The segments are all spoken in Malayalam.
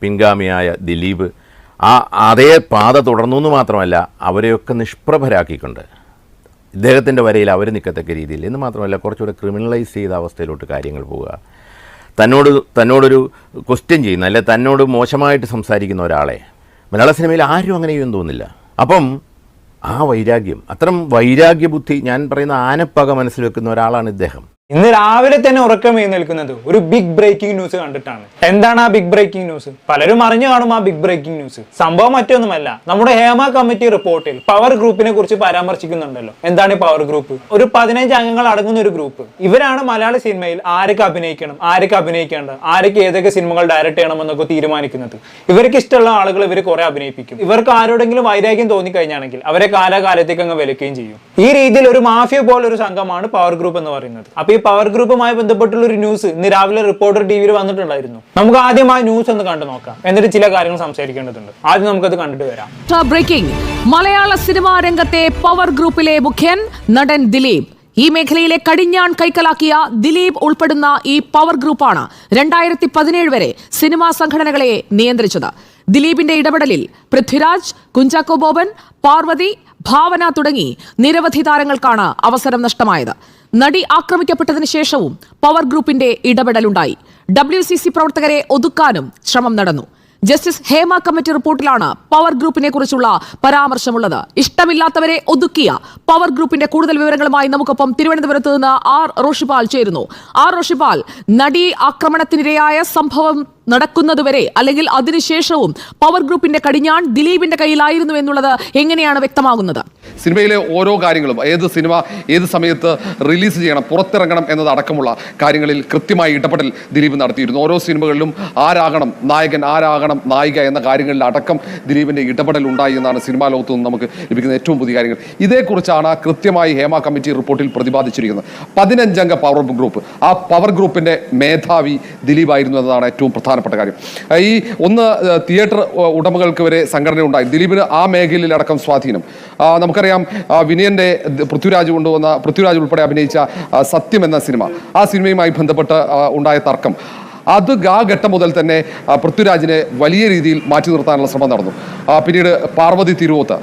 പിൻഗാമിയായ ദിലീപ് ആ അതേ പാത തുടർന്നു എന്ന് മാത്രമല്ല അവരെയൊക്കെ നിഷ്പ്രഭരാക്കിക്കൊണ്ട് ഇദ്ദേഹത്തിന്റെ വരയിൽ അവർ നിൽക്കത്തക്ക രീതിയിൽ എന്ന് മാത്രമല്ല കുറച്ചുകൂടെ ക്രിമിനലൈസ് ചെയ്ത അവസ്ഥയിലോട്ട് കാര്യങ്ങൾ പോവുക. തന്നോട് തന്നോടൊരു ക്വസ്റ്റ്യൻ ചെയ്യുന്ന അല്ലെ തന്നോട് മോശമായിട്ട് സംസാരിക്കുന്ന ഒരാളെ മലയാള സിനിമയിൽ ആരും അങ്ങനെ ചെയ്യുമെന്ന് തോന്നുന്നില്ല. അപ്പം ആ വൈരാഗ്യം അത്തരം വൈരാഗ്യ ബുദ്ധി ഞാൻ പറയുന്ന ആനപ്പക മനസ്സിൽ വെക്കുന്ന ഒരാളാണ് ഇദ്ദേഹം. ഇന്ന് രാവിലെ തന്നെ ഉറക്കം നിൽക്കുന്നത് ഒരു ബിഗ് ബ്രേക്കിംഗ് ന്യൂസ് കണ്ടിട്ടാണ്. എന്താണ് ആ ബിഗ് ബ്രേക്കിംഗ് ന്യൂസ് പലരും അറിഞ്ഞു കാണും ആ ബിഗ് ബ്രേക്കിംഗ് ന്യൂസ് സംഭവം മറ്റൊന്നുമല്ല നമ്മുടെ ഹേമ കമ്മിറ്റി റിപ്പോർട്ടിൽ പവർ ഗ്രൂപ്പിനെ കുറിച്ച് പരാമർശിക്കുന്നുണ്ടല്ലോ. എന്താണ് പവർ ഗ്രൂപ്പ് ഒരു പതിനഞ്ച് അംഗങ്ങൾ അടങ്ങുന്ന ഒരു ഗ്രൂപ്പ് ഇവരാണ് മലയാള സിനിമയിൽ ആരൊക്കെ അഭിനയിക്കണം ആരൊക്കെ അഭിനയിക്കേണ്ടത് ആരൊക്കെ ഏതൊക്കെ സിനിമകൾ ഡയറക്ട് ചെയ്യണം എന്നൊക്കെ തീരുമാനിക്കുന്നത്. ഇവർക്ക് ഇഷ്ടമുള്ള ആളുകൾ ഇവർ കുറെ അഭിനയിപ്പിക്കും. ഇവർക്ക് ആരോടെങ്കിലും വൈരാഗ്യം തോന്നിക്കഴിഞ്ഞാണെങ്കിൽ അവരെ കാലാകാലത്തേക്ക് അങ്ങ് വിലക്കുകയും ചെയ്യും. ഈ രീതിയിൽ ഒരു മാഫിയ പോലെ ഒരു സംഘമാണ് പവർ ഗ്രൂപ്പ് എന്ന് പറയുന്നത്. അപ്പൊ ഈ പവർ ഗ്രൂപ്പുമായി ബന്ധപ്പെട്ടുള്ള ഒരു ന്യൂസ് ഇന്ന് രാവിലെ റിപ്പോർട്ടർ ടി വിയിൽ വന്നിട്ടുണ്ടായിരുന്നു. നമുക്ക് ആദ്യം ആ ന്യൂസ് ഒന്ന് കണ്ടു നോക്കാം. എന്നിട്ട് ചില കാര്യങ്ങൾ സംസാരിക്കേണ്ടതുണ്ട്. ആദ്യം നമുക്കത് കണ്ടിട്ട് വരാം. ബ്രേക്കിംഗ് മലയാള സിനിമാ രംഗത്തെ പവർ ഗ്രൂപ്പിലെ മുഖ്യൻ നടൻ ദിലീപ്. ഈ മേഖലയിലെ കടിഞ്ഞാൺ കൈക്കലാക്കിയ ദിലീപ് ഉൾപ്പെടുന്ന ഈ പവർ ഗ്രൂപ്പാണ് രണ്ടായിരത്തി പതിനേഴ് വരെ സിനിമാ സംഘടനകളെ നിയന്ത്രിച്ചത്. ദിലീപിന്റെ ഇടപെടലിൽ പൃഥ്വിരാജ് കുഞ്ചാക്കോ ബോബൻ പാർവതി ഭാവന തുടങ്ങി നിരവധി താരങ്ങൾക്കാണ് അവസരം നഷ്ടമായത്. നടി ആക്രമിക്കപ്പെട്ടതിന് ശേഷവും പവർ ഗ്രൂപ്പിന്റെ ഇടപെടലുണ്ടായി. ഡബ്ല്യു സി സി പ്രവർത്തകരെ ഒതുക്കാനും ശ്രമം നടന്നു. ജസ്റ്റിസ് ഹേമ കമ്മിറ്റി റിപ്പോർട്ടിലാണ് പവർ ഗ്രൂപ്പിനെ കുറിച്ചുള്ള പരാമർശമുള്ളത്. ഇഷ്ടമില്ലാത്തവരെ ഒതുക്കിയ പവർ ഗ്രൂപ്പിന്റെ കൂടുതൽ വിവരങ്ങളുമായി നമുക്കൊപ്പം തിരുവനന്തപുരത്ത് നിന്ന് ആർ. റോഷിപാൽ ചേരുന്നു. ആർ. റോഷിപാൽ നടി ആക്രമണത്തിനിരയായ സംഭവം നടക്കുന്നതുവരെ അല്ലെങ്കിൽ അതിനുശേഷവും പവർ ഗ്രൂപ്പിന്റെ കടിഞ്ഞാൺ ദിലീപിന്റെ കയ്യിലായിരുന്നു എന്നുള്ളത് എങ്ങനെയാണ് വ്യക്തമാകുന്നത്? സിനിമയിലെ ഓരോ കാര്യങ്ങളും ഏത് സിനിമ ഏത് സമയത്ത് റിലീസ് ചെയ്യണം പുറത്തിറങ്ങണം എന്നതടക്കമുള്ള കാര്യങ്ങളിൽ കൃത്യമായി ഇടപെടൽ ദിലീപ് നടത്തിയിരുന്നു. ഓരോ സിനിമകളിലും ആരാകണം നായകൻ ആരാകണം നായിക എന്ന കാര്യങ്ങളിൽ അടക്കം ദിലീപിന്റെ ഇടപെടൽ ഉണ്ടായി എന്നാണ് സിനിമാ ലോകത്ത് നിന്ന് നമുക്ക് ലഭിക്കുന്ന ഏറ്റവും പുതിയ കാര്യങ്ങൾ. ഇതേക്കുറിച്ചാണ് കൃത്യമായി ഹേമ കമ്മിറ്റി റിപ്പോർട്ടിൽ പ്രതിപാദിച്ചിരിക്കുന്നത്. പതിനഞ്ചംഗ പവർ ഗ്രൂപ്പ് ആ പവർ ഗ്രൂപ്പിന്റെ മേധാവി ദിലീപായിരുന്നു എന്നതാണ് ഏറ്റവും പ്രധാനപ്പെട്ട കാര്യം. ഈ ഒന്ന് തിയേറ്റർ ഉടമകൾക്ക് വരെ സംഘടന ഉണ്ടായി ദിലീപിന് ആ മേഖലയിലടക്കം സ്വാധീനം. ആ, നമുക്കറിയാം വിനയന്റെ പൃഥ്വിരാജ് കൊണ്ടുവന്ന പൃഥ്വിരാജ് ഉൾപ്പെടെ അഭിനയിച്ച സത്യം എന്ന സിനിമ. ആ സിനിമയുമായി ബന്ധപ്പെട്ട് ഉണ്ടായ തർക്കം. അത് ആ ഘട്ടം മുതൽ തന്നെ പൃഥ്വിരാജിനെ വലിയ രീതിയിൽ മാറ്റി നിർത്താനുള്ള ശ്രമം നടന്നു. പിന്നീട് പാർവതി തിരുവോത്ത്.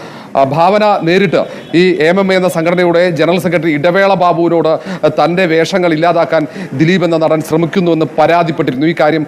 ഭാവന നേരിട്ട് ഈ എം എം എ എന്ന സംഘടനയുടെ ജനറൽ സെക്രട്ടറി ഇടവേള ബാബുവിനോട് തന്റെ വേഷങ്ങൾ ഇല്ലാതാക്കാൻ ദിലീപ് എന്ന നടൻ ശ്രമിക്കുന്നുവെന്ന് പരാതിപ്പെട്ടിരുന്നു. ഈ കാര്യം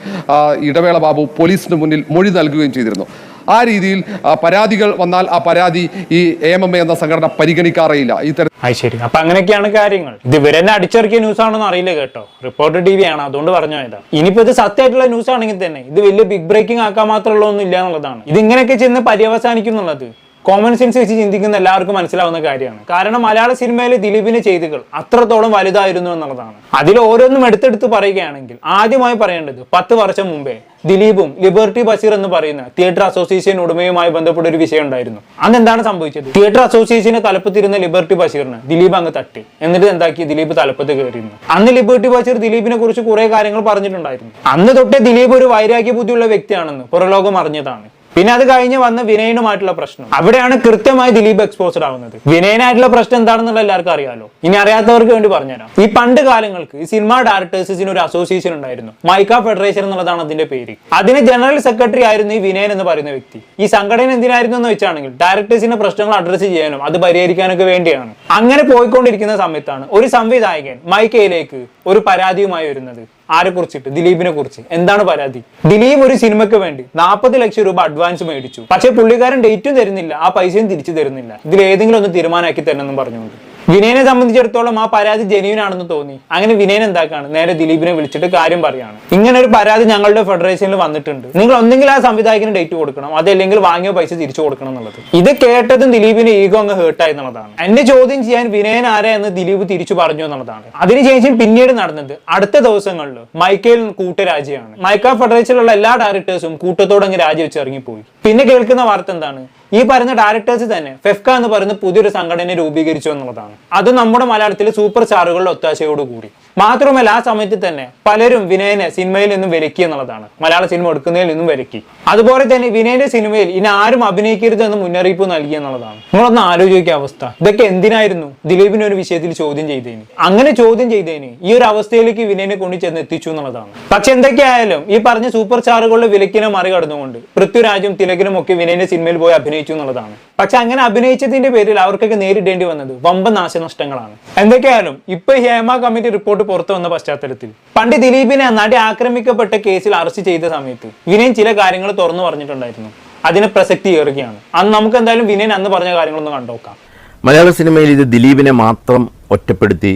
ഇടവേള ബാബു പോലീസിന് മുന്നിൽ മൊഴി നൽകുകയും ചെയ്തിരുന്നു. ആ രീതിയിൽ പരാതികൾ വന്നാൽ ആ പരാതി ഈ എം എം എ എന്ന സംഘടന പരിഗണിക്കാറേയില്ല. ഈ തര ശരി. അപ്പൊ അങ്ങനെയൊക്കെയാണ് കാര്യങ്ങൾ. ഇത് ഇവരെന്നെ അടിച്ചിറക്കിയ ന്യൂസ് ആണെന്ന് അറിയില്ല കേട്ടോ. റിപ്പോർട്ടർ ടി വി ആണ്. അതുകൊണ്ട് പറഞ്ഞു പോയതാ. ഇനിയിപ്പോ ഇത് സത്യമായിട്ടുള്ള ന്യൂസ് ആണെങ്കിൽ തന്നെ ഇത് വലിയ ബിഗ് ബ്രേക്കിംഗ് ആക്കാൻ മാത്രമുള്ള ഒന്നും ഇല്ല എന്നുള്ളതാണ്. ഇത് ഇങ്ങനെയൊക്കെ ചെന്ന് പര്യവസാനിക്കും എന്നുള്ളത് കോമൺ സെൻസ് വെച്ച് ചിന്തിക്കുന്ന എല്ലാവർക്കും മനസ്സിലാവുന്ന കാര്യമാണ്. കാരണം മലയാള സിനിമയിലെ ദിലീപിന്റെ ചെയ്തികൾ അത്രത്തോളം വലുതായിരുന്നു എന്നുള്ളതാണ്. അതിൽ ഓരോന്നും എടുത്തെടുത്ത് പറയുകയാണെങ്കിൽ ആദ്യമായി പറയേണ്ടത് പത്ത് വർഷം മുമ്പേ ദിലീപും ലിബർട്ടി ബഷീർ എന്ന് പറയുന്ന തിയേറ്റർ അസോസിയേഷൻ ഉടമയുമായി ബന്ധപ്പെട്ട ഒരു വിഷയം ഉണ്ടായിരുന്നു. അന്ന് എന്താണ് സംഭവിച്ചത് തിയേറ്റർ അസോസിയേഷനെ തലപ്പത്തിരുന്ന ലിബർട്ടി ബഷീറിന് ദിലീപ് അങ്ങ് തട്ടി. എന്നിട്ട് എന്താക്കി? ദിലീപ് തലപ്പത്ത് കയറിയിരുന്നു. അന്ന് ലിബർട്ടി ബഷീർ ദിലീപിനെ കുറിച്ച് കുറെ കാര്യങ്ങൾ പറഞ്ഞിട്ടുണ്ടായിരുന്നു. അന്ന് തൊട്ടേ ദിലീപ് ഒരു വൈരാഗ്യ ബുദ്ധിയുള്ള വ്യക്തിയാണെന്ന് പുറലോകം അറിഞ്ഞതാണ്. പിന്നെ അത് കഴിഞ്ഞ് വന്ന വിനയനുമായിട്ടുള്ള പ്രശ്നം. അവിടെയാണ് കൃത്യമായി ദിലീപ് എക്സ്പോസ്ഡ് ആവുന്നത്. വിനയനായിട്ടുള്ള പ്രശ്നം എന്താണെന്നുള്ള എല്ലാവർക്കും അറിയാലോ. ഇനി അറിയാത്തവർക്ക് വേണ്ടി പറഞ്ഞുതരാം. ഈ പണ്ട് കാലങ്ങൾക്ക് ഈ സിനിമ ഡയറക്ടേഴ്സിന് ഒരു അസോസിയേഷൻ ഉണ്ടായിരുന്നു. മൈക്ക ഫെഡറേഷൻ എന്നുള്ളതാണ് അതിന്റെ പേര്. അതിന് ജനറൽ സെക്രട്ടറി ആയിരുന്നു ഈ വിനയൻ എന്ന് പറയുന്ന വ്യക്തി. ഈ സംഘടന എന്തിനായിരുന്നു എന്ന് വെച്ചാണെങ്കിൽ ഡയറക്ടേഴ്സിന്റെ പ്രശ്നങ്ങൾ അഡ്രസ്സ് ചെയ്യാനും അത് പരിഹരിക്കാനൊക്കെ വേണ്ടിയാണ്. അങ്ങനെ പോയിക്കൊണ്ടിരിക്കുന്ന സമയത്താണ് ഒരു സംവിധായകൻ മൈക്കയിലേക്ക് ഒരു പരാതിയുമായി വരുന്നത്. ആരെ കുറിച്ചിട്ട്? ദിലീപിനെ കുറിച്ച്. എന്താണ് പരാതി? ദിലീപ് ഒരു സിനിമയ്ക്ക് വേണ്ടി നാൽപ്പത് ലക്ഷം രൂപ അഡ്വാൻസ് മേടിച്ചു. പക്ഷേ പുള്ളിക്കാരൻ ഡേറ്റും തരുന്നില്ല. ആ പൈസയും തിരിച്ചു തരുന്നില്ല. ഇതിൽ ഏതെങ്കിലും ഒന്ന് തീരുമാനമാക്കി തരണമെന്നും പറഞ്ഞുകൊണ്ട്. വിനയനെ സംബന്ധിച്ചിടത്തോളം ആ പരാതി ജെന്യൂൻ ആണെന്ന് തോന്നി. അങ്ങനെ വിനയൻ എന്താക്കാണ്? നേരെ ദിലീപിനെ വിളിച്ചിട്ട് കാര്യം പറയാണ്. ഇങ്ങനെ ഒരു പരാതി ഞങ്ങളുടെ ഫെഡറേഷനിൽ വന്നിട്ടുണ്ട്. നിങ്ങൾ ഒന്നെങ്കിൽ ആ സംവിധായകന് ഡേറ്റ് കൊടുക്കണം. അതല്ലെങ്കിൽ വാങ്ങിയ പൈസ തിരിച്ചു കൊടുക്കണം എന്നുള്ളത്. ഇത് കേട്ടതും ദിലീപിന് ഈഗോ അങ്ങ് ഹേർട്ടായി എന്നുള്ളതാണ്. എന്നെ ചോദ്യം ചെയ്യാൻ വിനയൻ ആരാ എന്ന് ദിലീപ് തിരിച്ചു പറഞ്ഞു എന്നുള്ളതാണ്. അതിനുശേഷം പിന്നീട് നടന്നത് അടുത്ത ദിവസങ്ങളിൽ മൈക്കേൽ കൂട്ടരാജയാണ്. മൈക്ക ഫെഡറേഷനിലുള്ള എല്ലാ ഡയറക്ടേഴ്സും കൂട്ടത്തോടെ അങ്ങ് രാജിവെച്ച് ഇറങ്ങിപ്പോയി. പിന്നെ കേൾക്കുന്ന വാർത്ത എന്താണ്? ഈ പറയുന്ന ഡയറക്ടേഴ്സ് തന്നെ ഫെഫ്ക എന്ന് പറയുന്ന പുതിയൊരു സംഘടന രൂപീകരിച്ചു എന്നുള്ളതാണ്. അത് നമ്മുടെ മലയാളത്തിലെ സൂപ്പർ സ്റ്റാറുകളുടെ ഒത്താശയോട് കൂടി മാത്രമല്ല ആ സമയത്ത് തന്നെ പലരും വിനയനെ സിനിമയിൽ നിന്നും വിലക്കി എന്നുള്ളതാണ്. മലയാള സിനിമ എടുക്കുന്നതിൽ നിന്നും വിലക്കി. അതുപോലെ തന്നെ വിനയന്റെ സിനിമയിൽ ഇനി ആരും അഭിനയിക്കരുത് എന്ന് മുന്നറിയിപ്പ് നൽകി എന്നുള്ളതാണ്. നിങ്ങളൊന്ന് ആലോചിക്കുക അവസ്ഥ. ഇതൊക്കെ എന്തിനായിരുന്നു? ദിലീപിനെ ഒരു വിഷയത്തിൽ ചോദ്യം ചെയ്തതിന് അങ്ങനെ ചോദ്യം ചെയ്തതിന് ഈ ഒരു അവസ്ഥയിലേക്ക് വിനയനെ കൊണ്ട് ചെന്ന് എത്തിച്ചു എന്നുള്ളതാണ്. പക്ഷെ എന്തൊക്കെയായാലും ഈ പറഞ്ഞ സൂപ്പർ സ്റ്റാറുകളുടെ വിലക്കിനെ മറികടന്നുകൊണ്ട് പൃഥ്വിരാജും തിലകനും ഒക്കെ വിനയന്റെ സിനിമയിൽ പോയി അഭിനയിച്ചു എന്നുള്ളതാണ്. പക്ഷെ അങ്ങനെ അഭിനയിച്ചതിന്റെ പേരിൽ അവർക്കൊക്കെ നേരിടേണ്ടി വന്നത് വമ്പൻ നാശനഷ്ടങ്ങളാണ്. എന്തൊക്കെയായാലും ഇപ്പൊ ഹേമ കമ്മിറ്റി റിപ്പോർട്ട് പുറത്തു വന്ന പശ്ചാത്തലത്തിൽ. പണ്ട് ദിലീപിനെ നടി ആക്രമിക്കപ്പെട്ട കേസിൽ അറസ്റ്റ് ചെയ്ത സമയത്ത് വിനയൻ ചില കാര്യങ്ങൾ തുറന്നു പറഞ്ഞിട്ടുണ്ടായിരുന്നു. അതിന് പ്രസക്തി ഏറുകയാണ്. അന്ന് നമുക്ക് എന്തായാലും വിനയൻ അന്ന് പറഞ്ഞ കാര്യങ്ങളൊന്ന് കണ്ടോക്കാം മലയാള സിനിമയിൽ ഇത് ദിലീപിനെ മാത്രം ഒറ്റപ്പെടുത്തി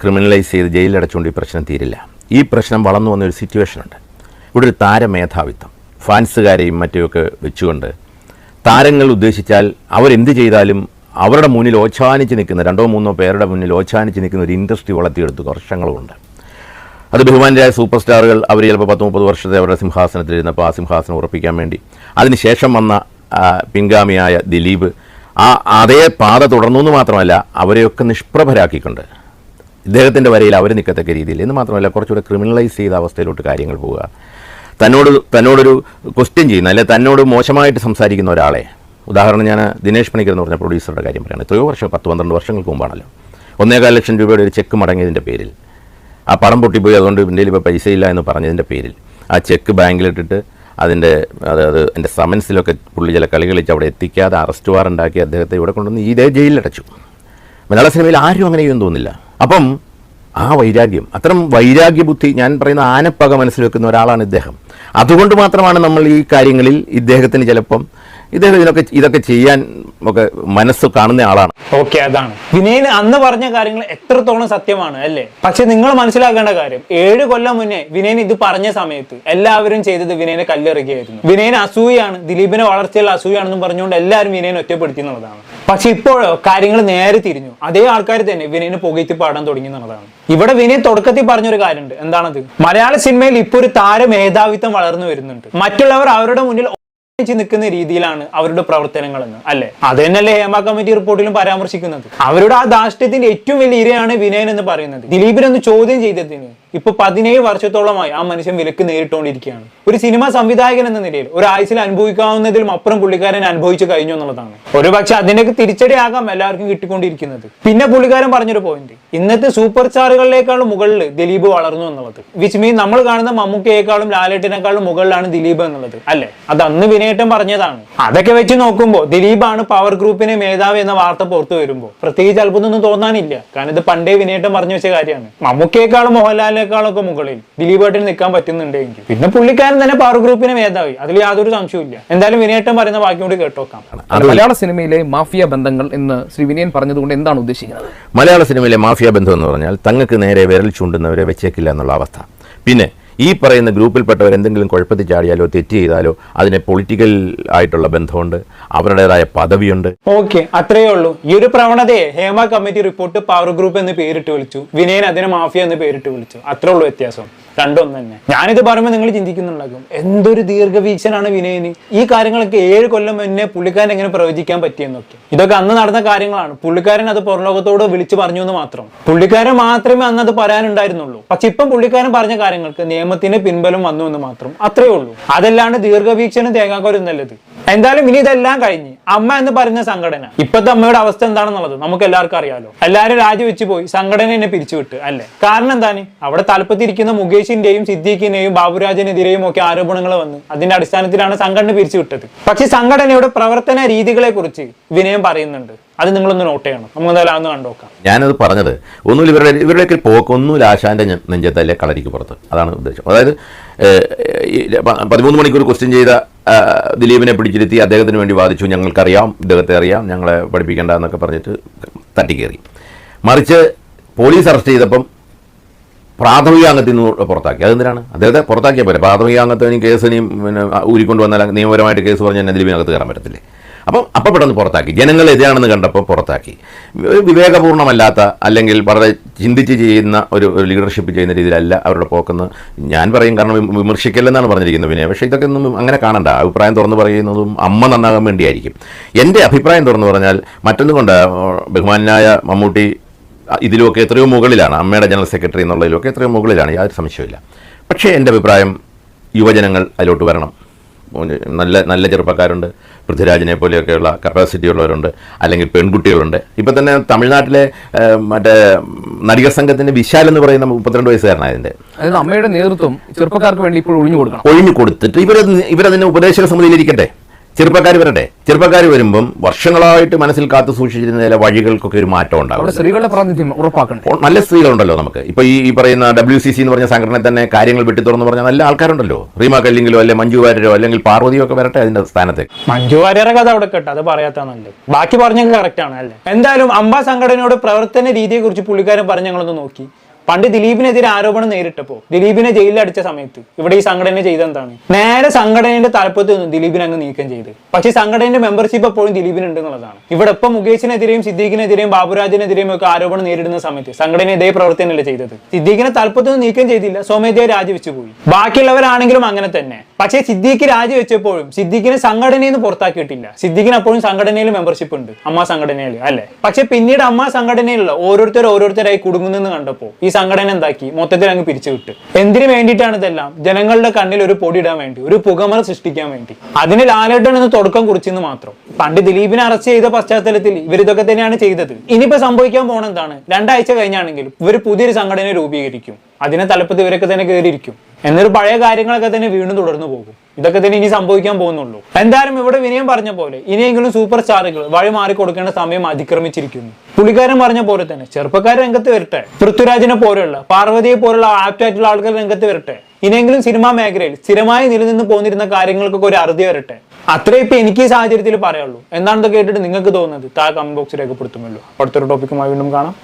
ക്രിമിനലൈസ് ചെയ്ത് ജയിലിൽ അടച്ചുകൊണ്ട് ഈ പ്രശ്നം തീരില്ല. ഈ പ്രശ്നം വളർന്നു വന്ന ഒരു സിറ്റുവേഷൻ ഉണ്ട്. ഇവിടെ ഒരു താരമേധാവിത്വം. ഫാൻസുകാരെയും മറ്റുമൊക്കെ വെച്ചുകൊണ്ട് താരങ്ങൾ ഉദ്ദേശിച്ചാൽ അവരെന്ത് ചെയ്താലും അവരുടെ മുന്നിൽ ഓച്ഛാനിച്ച് നിൽക്കുന്ന രണ്ടോ മൂന്നോ പേരുടെ മുന്നിൽ ഓച്ഛാനിച്ച് നിൽക്കുന്ന ഒരു ഇൻഡസ്ട്രി വളർത്തിയെടുത്ത് വർഷങ്ങളുമുണ്ട് അത് ബഹുമാനരായ സൂപ്പർ സ്റ്റാറുകൾ അവർ ചിലപ്പോൾ പത്ത് മുപ്പത് വർഷത്തെ അവരുടെ സിംഹാസനത്തിൽ ഇരുന്നപ്പോൾ ആ സിംഹാസനം ഉറപ്പിക്കാൻ വേണ്ടി. അതിനുശേഷം വന്ന പിൻഗാമിയായ ദിലീപ് ആ അതേ പാത തുടർന്നു എന്ന് മാത്രമല്ല അവരെയൊക്കെ നിഷ്പ്രഭരാക്കിക്കൊണ്ട് ഇദ്ദേഹത്തിന്റെ വരയിൽ അവർ നിൽക്കത്തക്ക രീതിയിൽ. എന്ന് മാത്രമല്ല കുറച്ചുകൂടെ ക്രിമിനലൈസ് ചെയ്ത അവസ്ഥയിലോട്ട് കാര്യങ്ങൾ പോവുക. തന്നോട് തന്നോടൊരു ക്വസ്റ്റ്യൻ ചെയ്യുന്ന അല്ലെ തന്നോട് മോശമായിട്ട് സംസാരിക്കുന്ന ഒരാളെ ഉദാഹരണം ഞാൻ ദിനേഷ് പണിക്കർ എന്ന് പറഞ്ഞ പ്രൊഡ്യൂസറുടെ കാര്യം പറയുന്നത് എത്രയോ വർഷം പത്ത് പന്ത്രണ്ട് വർഷങ്ങൾക്ക് മുമ്പാണല്ലോ. ഒന്നേകാൽ ലക്ഷം രൂപയുടെ ഒരു ചെക്ക് മടങ്ങിയതിന്റെ പേരിൽ. ആ പണം പൊട്ടിപ്പോയി അതുകൊണ്ട് ഇന്ത്യയിൽ ഇപ്പോൾ പൈസ ഇല്ല എന്ന് പറഞ്ഞതിന്റെ പേരിൽ. ആ ചെക്ക് ബാങ്കിലിട്ടിട്ട് അതിന്റെ അതായത് അത് എന്റെ സമൻസിലൊക്കെ പുള്ളി ചില കളി കളിച്ച് അവിടെ എത്തിക്കാതെ അറസ്റ്റ് വാറണ്ടാക്കി അദ്ദേഹത്തെ ഇവിടെ കൊണ്ടുവന്ന് ഇതേ ജയിലിലടച്ചു. മലയാള സിനിമയിൽ ആരും അങ്ങനെ തോന്നില്ല അപ്പം ആ വൈരാഗ്യം അത്തരം വൈരാഗ്യ ബുദ്ധി ഞാൻ പറയുന്ന ആനപ്പക മനസ്സിൽ വെക്കുന്ന ഒരാളാണ് ഇദ്ദേഹം. അതുകൊണ്ട് മാത്രമാണ് നമ്മൾ ഈ കാര്യങ്ങളിൽ ഇദ്ദേഹത്തിന് ചിലപ്പം ഇദ്ദേഹം ഇതിനൊക്കെ ഇതൊക്കെ ചെയ്യാൻ ഒക്കെ മനസ്സ് കാണുന്ന ആളാണ്. ഓക്കെ അതാണ്. വിനയൻ അന്ന് പറഞ്ഞ കാര്യങ്ങൾ എത്രത്തോളം സത്യമാണ് അല്ലേ? പക്ഷെ നിങ്ങൾ മനസ്സിലാക്കേണ്ട കാര്യം ഏഴ് കൊല്ലം മുന്നേ വിനയൻ ഇത് പറഞ്ഞ സമയത്ത് എല്ലാവരും ചെയ്തത് വിനയനെ കല്ലെറിയുകയായിരുന്നു. വിനയൻ അസൂയാണ് ദിലീപിനെ വളർച്ചയുള്ള അസൂയാണെന്നും പറഞ്ഞുകൊണ്ട് എല്ലാവരും വിനയനെ ഒറ്റപ്പെടുത്തി എന്നുള്ളതാണ്. പക്ഷെ ഇപ്പോഴോ കാര്യങ്ങൾ നേരെ തിരിഞ്ഞു. അതേ ആൾക്കാർ തന്നെ വിനയന് പുകയ്ത്തി പാടാൻ തുടങ്ങി എന്നുള്ളതാണ്. ഇവിടെ വിനയൻ തുടക്കത്തിൽ പറഞ്ഞൊരു കാര്യമുണ്ട്. എന്താണത്? മലയാള സിനിമയിൽ ഇപ്പോൾ ഒരു താരമേധാവിത്വം വളർന്നു വരുന്നുണ്ട്. മറ്റുള്ളവർ അവരുടെ മുന്നിൽ നിൽക്കുന്ന രീതിയിലാണ് അവരുടെ പ്രവർത്തനങ്ങൾ എന്ന് അല്ലെ? അത് തന്നെയല്ലേ ഹേമ കമ്മിറ്റി റിപ്പോർട്ടിലും പരാമർശിക്കുന്നത്. അവരുടെ ആ ധാർഷ്ട്യത്തിന്റെ ഏറ്റവും വലിയ ഇരയാണ് വിനയൻ എന്ന് പറയുന്നത്. ദിലീപിനൊന്ന് ചോദ്യം ചെയ്തതിന് ഇപ്പൊ പതിനേഴ് വർഷത്തോളമായി ആ മനുഷ്യൻ വിലക്ക് നേരിട്ടുകൊണ്ടിരിക്കുകയാണ് ഒരു സിനിമ സംവിധായകൻ എന്ന നിലയിൽ ഒരു ആയുസിൽ അനുഭവിക്കാവുന്നതിലും അപ്പുറം പുള്ളിക്കാരൻ അനുഭവിച്ചു കഴിഞ്ഞു എന്നുള്ളതാണ്. ഒരു പക്ഷെ അതിനൊക്കെ തിരിച്ചടിയാകാം എല്ലാവർക്കും കിട്ടിക്കൊണ്ടിരിക്കുന്നത്. പിന്നെ പുള്ളിക്കാരൻ പറഞ്ഞൊരു പോയിന്റ് ഇന്നത്തെ സൂപ്പർ സ്റ്റാറുകളിലേക്കാളും മുകളിൽ ദിലീപ് വളർന്നു എന്നുള്ളത്. വിച്ച് മീൻ നമ്മൾ കാണുന്ന മമ്മൂക്കയേക്കാളും ലാലേട്ടിനേക്കാളും മുകളിലാണ് ദിലീപ് എന്നുള്ളത്. അല്ലെ? അത് അന്ന് വിനയേറ്റം പറഞ്ഞതാണ്. അതൊക്കെ വെച്ച് നോക്കുമ്പോൾ ദിലീപാണ് പവർ ഗ്രൂപ്പിനെ മേധാവി എന്ന വാർത്ത പുറത്തു വരുമ്പോൾ. പ്രത്യേകിച്ച് അത്ഭുതമൊന്നും തോന്നാനില്ല. കാരണം ഇത് പണ്ടേ വിനയേറ്റം പറഞ്ഞു വെച്ച കാര്യമാണ്. മമ്മൂക്കയേക്കാളും മോഹൻലാലിനേക്കാളും ഒക്കെ മുകളിൽ ദിലീപേട്ടന് നിൽക്കാൻ പറ്റുന്നുണ്ടെങ്കിൽ പിന്നെ പുള്ളിക്കാരൻ തന്നെ പവർ ഗ്രൂപ്പിനെ മേധാവി. അതിൽ യാതൊരു സംശയവും എന്തായാലും വിനയേട്ടൻ പറയുന്ന ബാക്കി കൂടി കേട്ടോക്കാം. മലയാള സിനിമയിലെ മാഫിയ ബന്ധങ്ങൾ എന്ന് ശ്രീ വിനയൻ പറഞ്ഞതുകൊണ്ട് എന്താണ് ഉദ്ദേശിക്കുന്നത്? മലയാള സിനിമയിലെ മാഫിയ ബന്ധം എന്ന് പറഞ്ഞാൽ തങ്ങൾക്ക് നേരെ വിരൽ ചൂണ്ടുന്നവരെ വെച്ചേക്കില്ല എന്നുള്ള അവസ്ഥ. പിന്നെ ഈ പറയുന്ന ഗ്രൂപ്പിൽപ്പെട്ടവർ എന്തെങ്കിലും കുഴപ്പത്തിൽ ചാടിയാലോ തെറ്റ് ചെയ്താലോ അതിന് പൊളിറ്റിക്കൽ ആയിട്ടുള്ള ബന്ധമുണ്ട് അവരുടേതായ പദവിയുണ്ട്. ഓക്കെ അത്രയേ ഉള്ളൂ. ഈ ഒരു പ്രവണതയെ Hema committee report power group എന്ന് പേരിട്ട് വിളിച്ചു. വിനയൻ അതിനെ മാഫിയ എന്ന് പേരിട്ട് വിളിച്ചു. അത്രേ ഉള്ളൂ വ്യത്യാസം. രണ്ടൊന്നും തന്നെ. ഞാനിത് പറയുമ്പോൾ നിങ്ങൾ ചിന്തിക്കുന്നുണ്ടാകും എന്തൊരു ദീർഘവീക്ഷനാണ് വിനയന്? ഈ കാര്യങ്ങളൊക്കെ ഏഴ് കൊല്ലം മുന്നേ പുള്ളിക്കാരൻ എങ്ങനെ പ്രവചിക്കാൻ പറ്റിയെന്നൊക്കെ ഇതൊക്കെ അന്ന് നടന്ന കാര്യങ്ങളാണ്. പുള്ളിക്കാരൻ അത് പുറലോകത്തോട് വിളിച്ചു പറഞ്ഞു എന്ന് മാത്രം. പുള്ളിക്കാരൻ മാത്രമേ അന്ന് അത് പറയാനുണ്ടായിരുന്നുള്ളൂ. പക്ഷെ ഇപ്പം പുള്ളിക്കാരൻ പറഞ്ഞ കാര്യങ്ങൾക്ക് നിയമത്തിന് പിൻബലം വന്നു എന്ന് മാത്രം. അത്രേ ഉള്ളൂ. അതല്ലാണ്ട് ദീർഘവീക്ഷണം തേങ്ങാക്കോരും നല്ലത് എന്തായാലും ഇനി ഇതെല്ലാം കഴിഞ്ഞ് അമ്മ എന്ന് പറയുന്ന സംഘടന ഇപ്പത്തെ അമ്മയുടെ അവസ്ഥ എന്താണെന്നുള്ളത് നമുക്ക് എല്ലാവർക്കും അറിയാലോ. എല്ലാവരും രാജിവെച്ച് പോയി സംഘടന എന്നെ പിരിച്ചുവിട്ട് അല്ലേ? കാരണം എന്താണ്? അവിടെ തലപ്പത്തിരിക്കുന്ന മുകേഷിന്റെയും സിദ്ദീഖിന്റെയും ബാബുരാജിനെതിരെയും ഒക്കെ ആരോപണങ്ങൾ വന്ന് അതിന്റെ അടിസ്ഥാനത്തിലാണ് സംഘടന പിരിച്ചുവിട്ടത്. പക്ഷെ സംഘടനയുടെ പ്രവർത്തന രീതികളെ കുറിച്ച് വിനയം പറയുന്നുണ്ട്. അത് നിങ്ങളൊന്ന് നോട്ട് ചെയ്യണം. നമുക്ക് എന്തായാലും അതൊന്ന് കണ്ടുനോക്കാം ഞാനത് പറഞ്ഞത് ഒന്നും ഇവരുടെ ഇവരുടെയൊക്കെ പോക്ക് ഒന്നുമില്ല ആശാന്റെ നെഞ്ചത്തല്ലേ കളരിക്ക് പുറത്ത്. അതാണ് ഉദ്ദേശം. അതായത് പതിമൂന്ന് മണിക്കൂർ ക്വസ്റ്റ്യൻ ചെയ്ത ദിലീപിനെ പിടിച്ചിരുത്തി അദ്ദേഹത്തിന് വേണ്ടി വാദിച്ചു. ഞങ്ങൾക്കറിയാം ഇദ്ദേഹത്തെ അറിയാം ഞങ്ങളെ പഠിപ്പിക്കേണ്ട എന്നൊക്കെ പറഞ്ഞിട്ട് തട്ടിക്കേറി. മറിച്ച് പോലീസ് അറസ്റ്റ് ചെയ്തപ്പം പ്രാഥമിക അംഗത്തിൽ നിന്ന് പുറത്താക്കി. അതെന്തിനാണ്? അദ്ദേഹത്തെ പുറത്താക്കിയാൽ പോരെ. പ്രാഥമിക അംഗത്തിന് കേസിനെയും പിന്നെ ഊരിക്കൊണ്ട് വന്നാൽ നിയമപരമായിട്ട് കേസ് പറഞ്ഞാൽ ദിലീപിനകത്ത് കയറാൻ പറ്റത്തില്ലേ? അപ്പം അപ്പം പെട്ടെന്ന് പുറത്താക്കി. ജനങ്ങൾ എതിരാണെന്ന് കണ്ടപ്പോൾ പുറത്താക്കി. വിവേകപൂർണമല്ലാത്ത അല്ലെങ്കിൽ വളരെ ചിന്തിച്ച് ചെയ്യുന്ന ഒരു ലീഡർഷിപ്പ് ചെയ്യുന്ന രീതിയിലല്ല അവരുടെ പോക്കെന്ന് ഞാൻ പറയും. കാരണം വിമ- വിമർശിക്കല്ലെന്നാണ് പറഞ്ഞിരിക്കുന്നത് പിന്നെ. പക്ഷേ ഇതൊക്കെ ഒന്നും അങ്ങനെ കാണണ്ട. അഭിപ്രായം തുറന്ന് പറയുന്നതും അമ്മ നന്നാകാൻ വേണ്ടിയായിരിക്കും. എന്റെ അഭിപ്രായം തുറന്നു പറഞ്ഞാൽ മറ്റൊന്നും കൊണ്ട് ബഹുമാനായ മമ്മൂട്ടി ഇതിലുമൊക്കെ എത്രയോ മുകളിലാണ്. അമ്മയുടെ ജനറൽ സെക്രട്ടറി എന്നുള്ളതിലൊക്കെ എത്രയോ മുകളിലാണ്. യാതൊരു സംശയമില്ല പക്ഷേ എന്റെ അഭിപ്രായം യുവജനങ്ങൾ അതിലോട്ട് വരണം. നല്ല നല്ല ചെറുപ്പക്കാരുണ്ട്. പൃഥ്വിരാജിനെ പോലെയൊക്കെയുള്ള കപ്പാസിറ്റി ഉള്ളവരുണ്ട്. അല്ലെങ്കിൽ പെൺകുട്ടികളുണ്ട്. ഇപ്പം തന്നെ തമിഴ്നാട്ടിലെ മറ്റേ നടിക സംഘത്തിന്റെ വിശാൽ എന്ന് പറയുന്ന മുപ്പത്തിരണ്ട് വയസ്സുകാരനായതിന്റെ അതായത് അമ്മയുടെ നേതൃത്വം ചെറുപ്പക്കാർക്ക് വേണ്ടി ഇപ്പോൾ ഒഴിഞ്ഞു കൊടുക്കണം. ഒഴിഞ്ഞു കൊടുത്തിട്ട് ഇവർ ഇവരതിന്റെ ഉപദേശക സമിതിയിലിരിക്കട്ടെ ചെറുപ്പക്കാർ വരട്ടെ. ചെറുപ്പക്കാർ വരുമ്പം വർഷങ്ങളായിട്ട് മനസ്സിൽ കാത്തു സൂക്ഷിച്ചിരുന്ന ചില വഴികൾക്കൊക്കെ ഒരു മാറ്റം ഉണ്ടാകും. സ്ത്രീകളുടെ പ്രാതിനിധ്യം ഉറപ്പാക്കണം. നല്ല സ്ത്രീകളുണ്ടല്ലോ നമുക്ക്. ഇപ്പൊ ഈ പറയുന്ന ഡബ്ല്യു സി സി എന്ന് പറഞ്ഞ സംഘടന തന്നെ കാര്യങ്ങൾ വെട്ടി തുറന്ന് പറഞ്ഞ നല്ല ആൾക്കാരുണ്ടല്ലോ. റീമ കല്ലിങ്കിലോ അല്ലെ മഞ്ജു വാര്യരോ അല്ലെങ്കിൽ പാർവതിയോ ഒക്കെ വരട്ടെ അതിന്റെ സ്ഥാനത്തേക്ക് മഞ്ജു വാര്യരുടെ കഥ അവിടെ കേട്ടോ അത് പറയാത്ത നല്ലത് ബാക്കി പറഞ്ഞൊക്കെ കറക്റ്റ് ആണ് അല്ലേ? എന്തായാലും അംബ സംഘടനയുടെ പ്രവർത്തന രീതിയെ കുറിച്ച് പുള്ളിക്കാരൻ പറഞ്ഞ് ഞങ്ങളൊന്ന് നോക്കി. പണ്ട് ദിലീപിനെതിരെ ആരോപണം നേരിട്ടപ്പോ ദിലീപിനെ ജയിലിൽ അടിച്ച സമയത്ത് ഇവിടെ ഈ സംഘടന ചെയ്തെന്താണ് നേരെ സംഘടനയുടെ തലപ്പത്ത് നിന്ന് ദിലീപിനെ അങ്ങ് നീക്കം ചെയ്ത്. പക്ഷേ സംഘടനയുടെ മെമ്പർഷിപ്പ് എപ്പോഴും ദിലീപിനുണ്ട് എന്നുള്ളതാണ് ഇവിടെ ഇപ്പം മുകേഷിനെതിരെയും സിദ്ദീഖിനെതിരെയും ബാബുരാജിനെതിരെയും ഒക്കെ ആരോപണം നേരിടുന്ന സമയത്ത് സംഘടന ഇതേ പ്രവർത്തനമല്ലേ ചെയ്തത്. സിദ്ദീഖിനെ തലപ്പത്ത് നിന്ന് നീക്കം ചെയ്തില്ല സ്വമേധയെ രാജിവെച്ചു പോയി ബാക്കിയുള്ളവരാണെങ്കിലും അങ്ങനെ തന്നെ. പക്ഷേ സിദ്ദീഖ് രാജിവെച്ചപ്പോഴും സിദ്ദീഖിനെ സംഘടനയിൽ നിന്ന് പുറത്താക്കിയിട്ടില്ല. സിദ്ദീഖിന് അപ്പോഴും സംഘടനയിൽ മെമ്പർഷിപ്പ് ഉണ്ട്. അമ്മ സംഘടനയിൽ അല്ലെ? പക്ഷെ പിന്നീട് അമ്മ സംഘടനയിലുള്ള ഓരോരുത്തർ ഓരോരുത്തരായി കുടുങ്ങുന്നെന്ന് കണ്ടപ്പോൾ ഈ സംഘടന എന്താക്കി? മൊത്തത്തിൽ അങ്ങ് പിരിച്ചു വിട്ടു. എന്തിനു വേണ്ടിയിട്ടാണ് ഇതെല്ലാം? ജനങ്ങളുടെ കണ്ണിൽ ഒരു പൊടിയിടാൻ വേണ്ടി ഒരു പുകമറ സൃഷ്ടിക്കാൻ വേണ്ടി. അതിന് ലാലേട്ടൻ എന്ന് തുടക്കം കുറിച്ചെന്ന് മാത്രം. പണ്ട് ദിലീപിനെ അറസ്റ്റ് ചെയ്ത പശ്ചാത്തലത്തിൽ ഇവർ ഇതൊക്കെ തന്നെയാണ് ചെയ്തത്. ഇനിയിപ്പോ സംഭവിക്കാൻ പോണെന്താണ് രണ്ടാഴ്ച കഴിഞ്ഞാണെങ്കിലും ഇവർ പുതിയൊരു സംഘടന രൂപീകരിക്കും. അതിനെ തലപ്പത്ത് ഇവരൊക്കെ തന്നെ കയറിയിരിക്കും എന്നൊരു പഴയ കാര്യങ്ങളൊക്കെ തന്നെ വീണ്ടും തുടർന്നു പോകും. ഇതൊക്കെ തന്നെ ഇനി സംഭവിക്കാൻ പോകുന്നുള്ളൂ. എന്തായാലും ഇവിടെ വിനയം പറഞ്ഞ പോലെ ഇനിയെങ്കിലും സൂപ്പർ സ്റ്റാറുകൾ വഴി മാറി കൊടുക്കേണ്ട സമയം അതിക്രമിച്ചിരിക്കുന്നു. പുള്ളിക്കാരൻ പറഞ്ഞ പോലെ തന്നെ ചെറുപ്പക്കാർ രംഗത്ത് വരട്ടെ. പൃഥ്വിരാജിനെ പോലെയുള്ള പാർവതിയെ പോലുള്ള ആപ്റ്റായിട്ടുള്ള ആളുകൾ രംഗത്ത് വരട്ടെ. ഇനിയെങ്കിലും സിനിമാ മേഖലയിൽ സ്ഥിരമായി നിലനിന്ന് പോന്നിരുന്ന കാര്യങ്ങൾക്കൊക്കെ ഒരു അറുതി വരട്ടെ. അത്രേ ഇപ്പൊ എനിക്ക് ഈ സാഹചര്യത്തിൽ പറയുള്ളൂ എന്താണെന്ന് കേട്ടിട്ട് നിങ്ങൾക്ക് തോന്നുന്നത് താ കമന്റ് ബോക്സിൽ രേഖപ്പെടുത്തുമല്ലോ. അടുത്തൊരു ടോപ്പിക്കുമായി വീണ്ടും കാണാം.